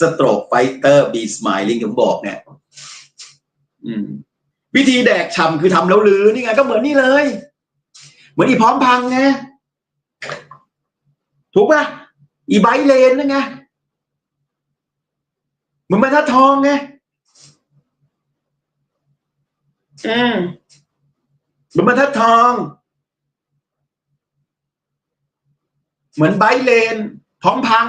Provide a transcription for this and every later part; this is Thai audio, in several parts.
สโตรกไฟเตอร์บีสม i ลิงผมบอกเนี่ยอืมวิธีแดกชำคือทำแล้วลือนี่ไงก็เหมือนนี่เลย เหมือนอีพร้อมพังไงถูกป่ะอีไบท์เลนนั่นไงเหมือนบรรทัดทองไงอืมเหมือนบรรทัดทอง เหมือนไบท์เลนพร้อมพัง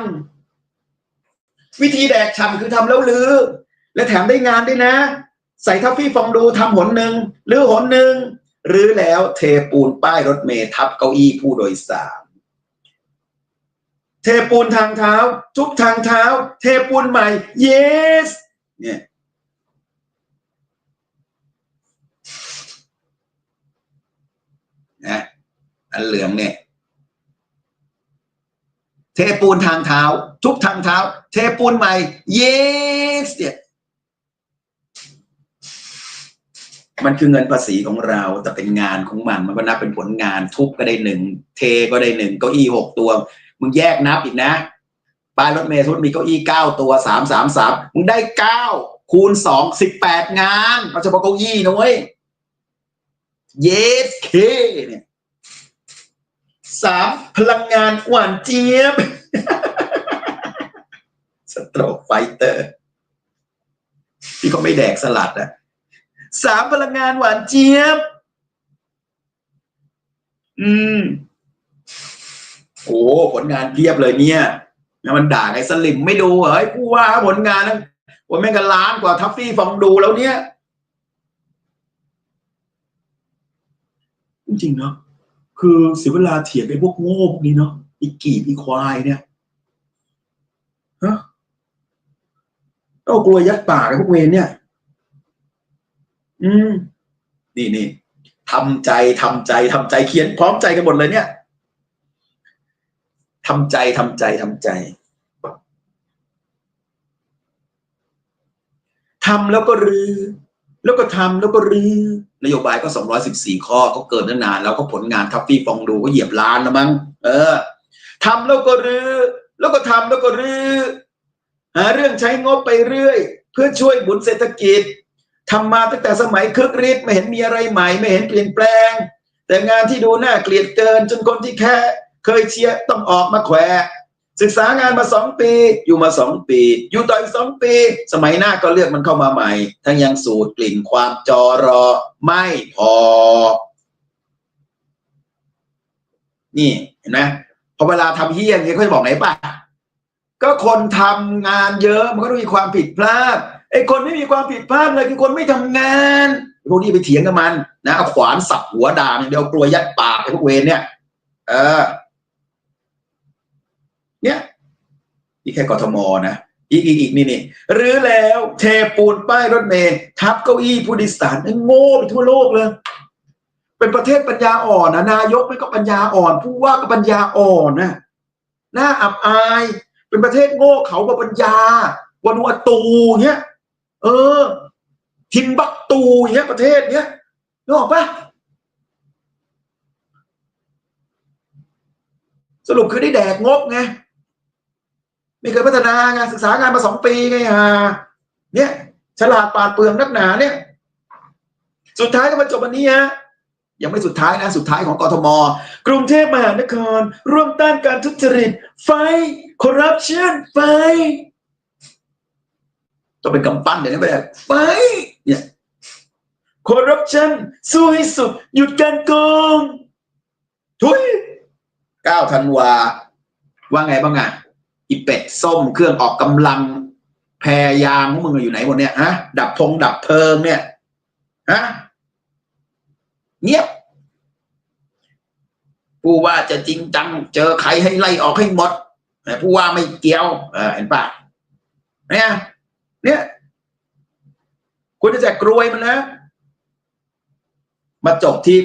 วิธีแดกฉ่ำคือทำแล้วลือ และแถมได้งานด้วยนะ ใส่ทัฟฟี่ฟองดูทำหนหนึ่งหรือหนหนึ่งหรือแล้วเทปูนป้ายรถเมล์ทับเก้าอี้ผู้โดยสารเทปูนทางเท้า ทุบทางเท้า เทปูนใหม่ yes เนี่ยนะอันเหลืองเนี่ย เทปูนทางเท้า ทุบทางเท้า เทปูนใหม่ yes เนี่ยมันคือเงินภาษีของเราแต่เป็นงานของมันมันก็นับเป็นผลงานทุบก็ได้หนึ่งเทก็ได้หนึ่งเก้าอี้หกตัว มึงแยกนับอีกนะป้ายรถเมล์ทุกมีเก้าอี้เก้าตัวสามสามสามมึงได้เก้าคูณสองสิบแปดงานเอาเฉพาะเก้าอี้นะเว้ยเยสเคเนี่ย สามพลังงานหวานเจี๊ยบสโตรกไฟเตอร์ ที่เขาไม่แดกสลัดอะสามพลังงานหวานเจี๊ยบ อืม โอ้ผลงานเพียบเลยเนี่ยแล้วมันด่าไอ้สลิมไม่ดูเหรอไอ้ผู้ว่าผลงานนั้นว่าแม่งกันล้านกว่าทัฟฟี่ฟองดูแล้วเนี่ย จริงเนาะ คือเสียเวลาเถียงไอ้พวกโง่พวกนี้เนาะอีกี่อีควายเนี่ยฮะเอากลัวยัดปากไอ้พวกเวรเนี่ย อืม นี่นี่ทำใจทำใจทำใจเขียน พร้อมใจกันหมดเลยเนี่ยทำใจทำใจทำใจทำแล้วก็รื้อแล้วก็ทำแล้วก็รื้อ นโยบายก็ 214 ข้อก็เกินนานแล้วก็ผลงานทัฟฟี่ฟองดูก็เหยียบล้านแล้วมั้งเออทำแล้วก็รื้อแล้วก็ทำแล้วก็รื้อหาเรื่องใช้งบไปเรื่อย เพื่อช่วยบุนเศรษฐกิจทำมาตั้งแต่สมัยคึกฤทธิ์ไม่เห็นมีอะไรใหม่ ไม่เห็นเปลี่ยนแปลง แต่งานที่ดูน่าเกลียดเกิน จนคนที่แค่เคยเชียร์ต้องออกมาแขวะ ศึกษางานมาสองปี อยู่มาสองปี อยู่ต่ออีกสองปี สมัยหน้าก็เลือกมันเข้ามาใหม่ ทั้งยังสูตรกลิ่นความจอรอไม่พอ นี่เห็นไหมพอเวลาทำเฮี้ยอย่างนี้เขาจะบอกไหนป่ะก็คนทำงานเยอะมันก็ต้องมีความผิดพลาดไอ้คนไม่มีความผิดพลาดเลยคือคนไม่ทำงานพวกนี้ไปเถียงกับมัน นะเอาขวานสับหัวด่าอย่างเดียวกลัวยัดปากไอ้พวกเวรเนี่ย เออ เนี่ยนี่แค่กทมนะอีกอีกอีกนี่นี่หรือแล้วเทปูนป้ายรถเมล์ทับเก้าอี้ผู้โดยสารไอ้โง่ไปทั่วโลกเลย เป็นประเทศปัญญาอ่อนนะนายกไม่ก็ปัญญาอ่อนผู้ว่าก็ปัญญาอ่อนนะหน่าอับอาย เป็นประเทศโง่เขากับปัญญาวันุอตูเนี้ย เออ ทิมบักตูเนี้ยประเทศเนี้ยนึกออกปะสรุปคือได้แดกงบไง ไม่เคยพัฒนางานศึกษางานมาสองปีไงฮะเนี่ยฉลาดปาดเปลืองนักหนาเนี่ย สุดท้ายก็มาจบวันนี้ฮะยังไม่สุดท้ายนะ สุดท้ายของกทม กรุงเทพมหานคร ร่วมต้านการทุจริต ไฟคอร์รัปชันไฟต้องเป็นกำปั้นเดี๋ยวนี้ไปเลยไฟเนี่ยคอร์รัปชันสู้ให้สุด หยุดการโกง ทุยเก้าธันวา ว่าไงบ้างอะ อีเป็ดส้มเครื่องออกกำลัง แพรยางพวกมึงอยู่ไหนหมดเนี่ยฮะดับพงดับเพลิงเนี่ยฮะเงียบผู้ว่าจะจริงจัง เจอใครให้ไล่ออกให้หมดแต่ผู้ว่าไม่เกี่ยวเออเห็นปะเนี่ยเนี่ยคุณจะแจกกรวยมันนะมาจบที่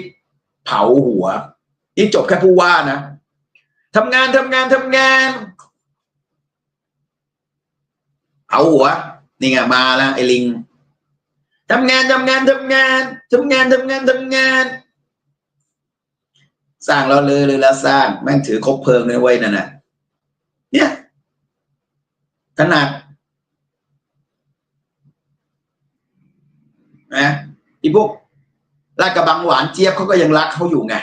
เผาหัว นี่จบแค่ผู้ว่านะทำงานทำงานทำงาน เอาหัวนี่ไงมาแล้วไอ้ลิงทำงานทำงานทำงานทำงานทำงานทำงาน สร้างเราเลยเลยแล้วสร้างแม่งถือคบเพลิงเลยไว้นั่นน่ะเนี่ยถนัดนะอีพวกลากระบังหวานเจี๊ยบเขาก็ยังรักเขาอยู่ไง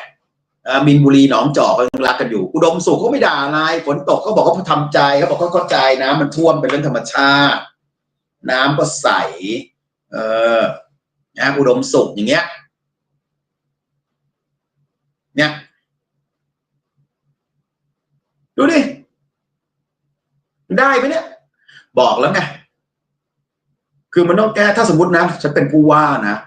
มินบุรีหนองจอกก็ยังรักกันอยู่ อุดมสุขเขาไม่ด่าอะไรฝนตกเขาบอกเขาทำใจเขาบอกเขาเข้าใจน้ำมันท่วมเป็นเรื่องธรรมชาติ น้ำก็ใส เออนะอุดมสุขอย่างเงี้ย เนี่ย ดูดิ ได้ไหมเนี่ย บอกแล้วไง คือมันต้องแก้ถ้าสมมตินะฉันเป็นผู้ว่านะ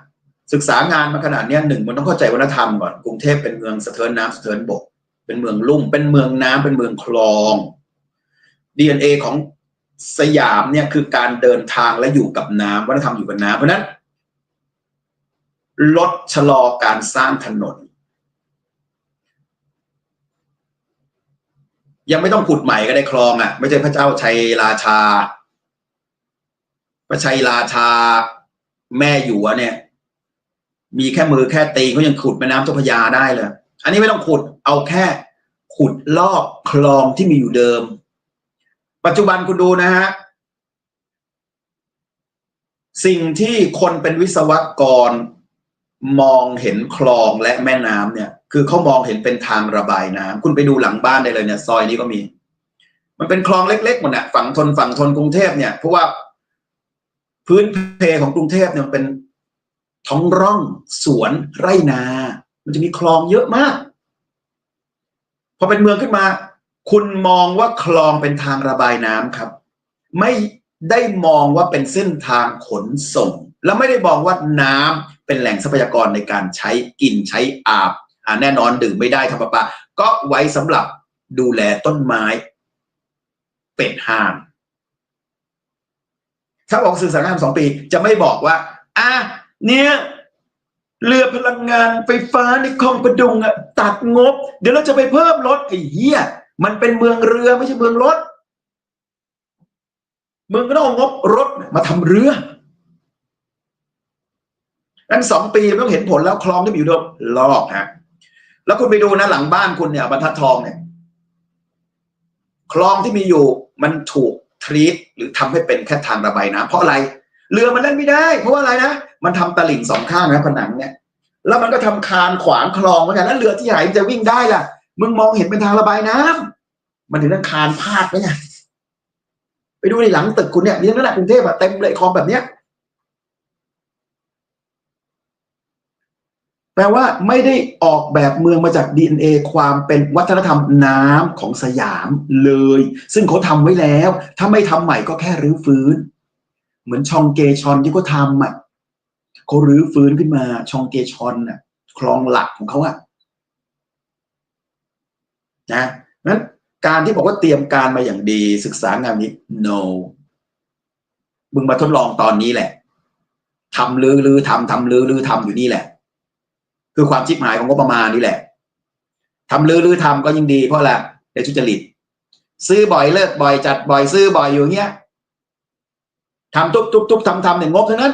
ศึกษางานมาขนาดนี้หนึ่งมันต้องเข้าใจวัฒนธรรมก่อนกรุงเทพเป็นเมืองสะเทินน้ำสะเทินบก เป็นเมืองลุ่ม เป็นเมืองน้ำเป็นเมืองคลอง DNA ของสยามเนี่ยคือการเดินทางและอยู่กับน้ำวัฒนธรรมอยู่กับน้ำเพราะนั้น ลดชะลอการสร้างถนน ยังไม่ต้องขุดใหม่ก็ได้คลองอะ ไม่ใช่พระเจ้าชัยราชา พระชัยราชาแม่อยู่เนี่ย มีแค่มือแค่ตีเขายังขุดแม่น้ำเจ้าพระยาได้เลย อันนี้ไม่ต้องขุดเอาแค่ขุดลอกคลองที่มีอยู่เดิม ปัจจุบันคุณดูนะฮะสิ่งที่คนเป็นวิศวกรมองเห็นคลองและแม่น้ำเนี่ย คือเขามองเห็นเป็นทางระบายน้ำคุณไปดูหลังบ้านได้เลยเนี่ย ซอยนี้ก็มี มันเป็นคลองเล็กๆหมดน่ะฝั่งทนฝั่งทนกรุงเทพเนี่ยเพราะว่าพื้นเพของกรุงเทพเนี่ยมันเป็น ท้องร่องสวนไร่นา มันจะมีคลองเยอะมาก พอเป็นเมืองขึ้นมา คุณมองว่าคลองเป็นทางระบายน้ำครับ ไม่ได้มองว่าเป็นเส้นทางขนส่ง แล้วไม่ได้มองว่าน้ำเป็นแหล่งทรัพยากรในการใช้กินใช้อาบอ่าแน่นอนดื่มไม่ได้ทำประปาก็ไว้สำหรับดูแลต้นไม้ เป็ดห่านถ้าบอกสื่อสารงานสองปี จะไม่บอกว่าอะ เนี่ยเรือพลังงานไฟฟ้าในคลองประดุงอะตัดงบ เดี๋ยวเราจะไปเพิ่มรถไอ้เหี้ยมันเป็นเมืองเรือไม่ใช่เมืองรถเมืองก็ต้องเอางบรถมาทำเรือนั้นสองปีไม่ต้องเห็นผลแล้วคลองที่มีอยู่เดิมลอกฮะแล้วคุณไปดูนะหลังบ้านคุณเนี่ยบรรทัดทองเนี่ยคลองที่มีอยู่มันถูกทรีตหรือทำให้เป็นแค่ทางระบายน้ำเพราะอะไร เรือมันเล่นไม่ได้ เพราะว่าอะไรนะ มันทำตลิ่งสองข้างนะผนังเนี่ย แล้วมันก็ทำคานขวางคลองเหมือนกันแล้วเรือที่ไหนมันจะวิ่งได้ล่ะ มึงมองเห็นเป็นทางระบายน้ำมันถึงต้องคานพาดไปไงไปดูในหลังตึกคุณเนี่ยนี่นั่นแหละกรุงเทพอะเต็มเลยคลองแบบเนี้ยแปลว่าไม่ได้ออกแบบเมืองมาจาก DNA ความเป็นวัฒนธรรมน้ำของสยามเลย ซึ่งเขาทำไว้แล้ว ถ้าไม่ทำใหม่ก็แค่รื้อฟื้น เหมือนชองเกชอนที่เขาทำอะเขารื้อฟื้นขึ้นมาชองเกชอนน่ะคลองหลักของเขาอะนะนั้นการที่บอกว่าเตรียมการมาอย่างดีศึกษางานนี้ no มึงมาทดลองตอนนี้แหละทำลือลือทำทำลือลือทำอยู่นี่แหละ คือความชิบหายของงบประมาณนี่แหละทำลือลือทำก็ยิ่งดีเพราะอะไรในทุจริต ซื้อบ่อยเลิกบ่อยจัดบ่อยซื้อบ่อยอยู่เงี้ย ทำทุบทุบทุบทำทำเนี่ยงบทั้งนั้น